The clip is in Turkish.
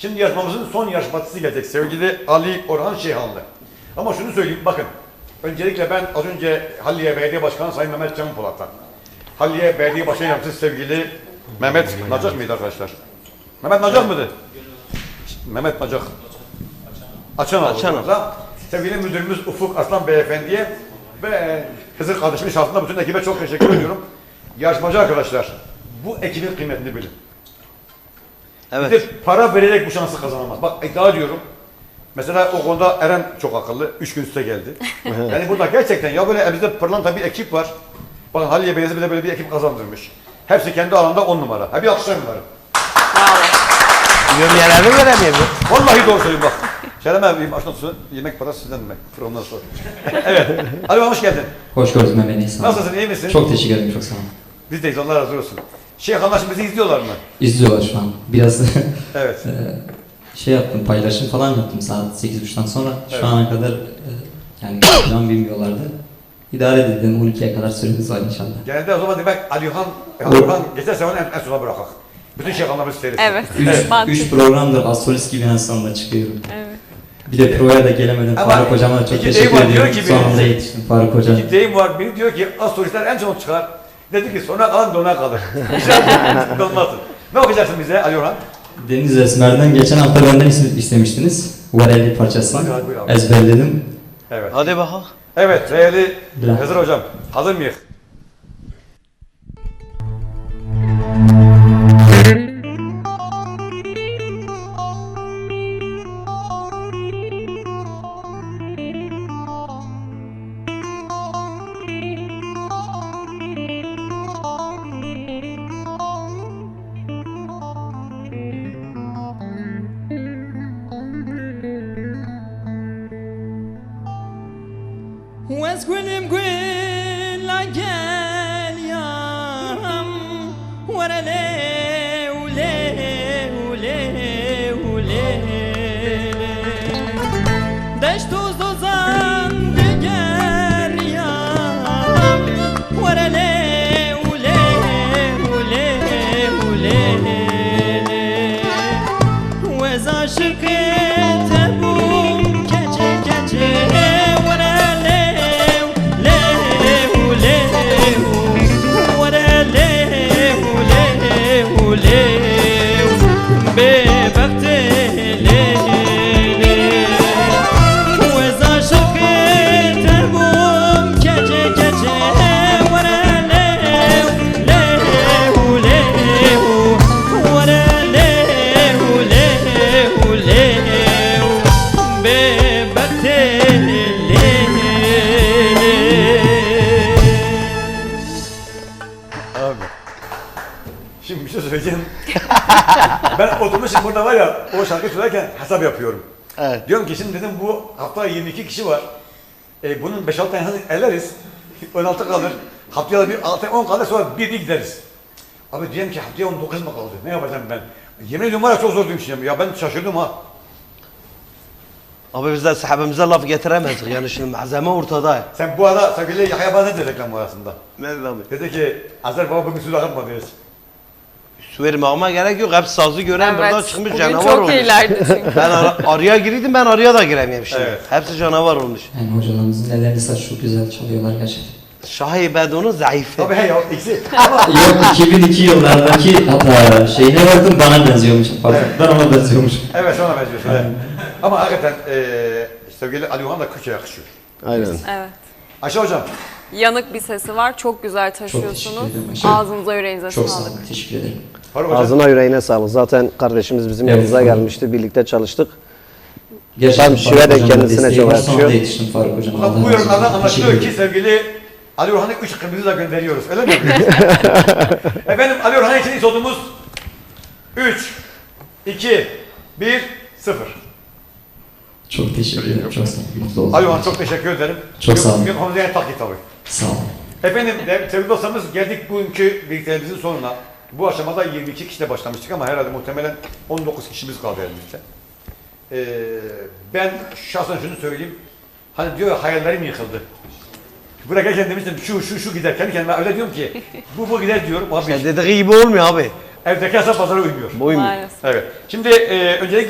Şimdi yarışmamızın son yarışmacısı gelecek sevgili Ali Orhan Şeyhanlı. Ama şunu söyleyeyim bakın. Öncelikle ben az önce Halliye Belediye Başkanı Sayın Mehmet Can Polat'tan. Halliye Belediye Başkanı Yardımcısı sevgili Mehmet Nacak mıydı arkadaşlar? Mehmet Nacak mıydı? Mehmet Nacak. Açan Açan abi. Sevgili müdürümüz Ufuk Aslan Beyefendi'ye ve Hızır kardeşimin şahsında bütün ekibe çok teşekkür ediyorum. Yarışmacı arkadaşlar, bu ekibin kıymetini bilin. Evet. Bir de para vererek bu şansı kazanamaz. Bak iddia diyorum. Mesela o konuda Eren çok akıllı. Üç gün üste geldi. yani burada gerçekten ya böyle elimizde pırlanta bir ekip var. Bakın Halliye Belediyesi bir de böyle bir ekip kazandırmış. Hepsi kendi alanda on numara. Ha bir alkışlayın bunları. Yömyelerini veremiyor mu? Vallahi doğru söylüyorum bak. Şerem abi baştan sonra yemek parası sizden demek. Fırından sonra. evet. Ali hoş geldin. Hoş gördük Mehmet. Nasılsın iyi misin? Çok teşekkür ederim. Çok sağ olun. Biz deyiz Allah razı olsun. Şeyh Anlaşım bizi izliyorlar mı? İzliyorlar şu an. Biraz Evet. e, şey yaptım, paylaşım falan yaptım saat 8.30'dan sonra. Şu Evet. ana kadar e, yani falan bilmiyorlardı. İdare edildim. 12'ye kadar süremiz var inşallah. Genelde o zaman demek Alihan, Alihan geçerse onu en, en sona bırakak. Bütün Şeyh Anlaşım'ı seyretsin. Evet. Üç, Mantıklı. üç programdır astrolist gibi en sonunda çıkıyorum. Evet. Bir de proya da gelemedim. Ama Faruk hocama da çok teşekkür ediyorum. ki Son bir- anda yetiştim Faruk hocam. İki deyim var. Biri diyor ki astrolistler en son çıkar. Dedi ki sona kalan dona kalır. İnşallah olmasın. Ne okuyacaksın bize Ali Orhan? Deniz Esmer'den geçen hafta benden is- istemiştiniz. Vareli parçasını buyur abi. ezberledim. Evet. Hadi bakalım. Evet değerli Bilal. Hızır Hocam. Hazır mıyız? West Green Green like yam Wara le ule ule ule. Deş tuz dozan diger yam Wara le ule ule Şimdi bir şey söyleyeceğim. ben oturmuşum burada var ya o şarkı söylerken hesap yapıyorum. Evet. Diyorum ki şimdi dedim bu hafta 22 kişi var. E, bunun 5-6 tane elleriz. 16 kalır. Haftaya da bir 6 10 kalır sonra bir bir gideriz. Abi diyelim ki haftaya 19 mu kaldı? Ne yapacağım ben? Yemin ediyorum var ya çok zor düşünüyorum. Ya ben şaşırdım ha. Abi biz de sahabemize laf getiremezdik yani şimdi malzeme ortada. Sen bu arada sevgili Yahya bana ne dedi reklam arasında? Evet abi. Dedi ki Azer baba bugün su akıtma dedi. Su vermeme gerek yok. Hep sazı gören buradan Evet. çıkmış Bugün canavar çok olmuş. iyilerdi çünkü. Ben ara, araya girdim ben araya da giremiyorum şimdi. Evet. Hepsi canavar olmuş. Yani hocalarımızın ellerini saç çok güzel çalıyorlar gerçekten. Şahi Bedon'un zayıfı. Tabii he ya ikisi. Ama Yok 2002 yıllardaki hatta şeyine baktım bana benziyormuş. Pardon, Evet. ben ona benziyormuş. evet sana benziyorsun. evet. Ama hakikaten eee sevgili Ali Uhan da Kürtçe yakışıyor. Aynen. Evet. Ayşe hocam. Yanık bir sesi var. Çok güzel taşıyorsunuz. Ayşe. Ağzınıza yüreğinize Çok sağ sağlık. olun. Teşekkür ederim. Ağzına yüreğine sağlık. Zaten kardeşimiz bizim Evet. yanımıza gelmişti. Birlikte çalıştık. Gerçekten Tam şive de kendisine çok Allah bu yorumlardan anlaşılıyor ki sevgili Ali Orhan'ı üç kırmızı da gönderiyoruz. Öyle mi? Efendim Ali Orhan için sorduğumuz 3, 2, 1, 0. Çok teşekkür ederim. Çok sağ olun. Mutlu oldum. Ali Orhan çok teşekkür ederim. Çok sağ olun. Mikrofonunuzu yani takip tabii. Sağ olun. Efendim sevgili dostlarımız geldik bugünkü birlikteliğimizin sonuna. Bu aşamada 22 kişiyle başlamıştık ama herhalde muhtemelen 19 kişimiz kaldı elimizde. Ee, ben şahsen şunu söyleyeyim. Hani diyor ya hayallerim yıkıldı. Buraya gelirken demiştim şu şu şu gider. Kendi kendime öyle diyorum ki bu bu gider diyorum. Abi Sen dediği gibi olmuyor abi. evdeki hesap pazara uymuyor. Maalesef. Evet. Şimdi e, öncelikle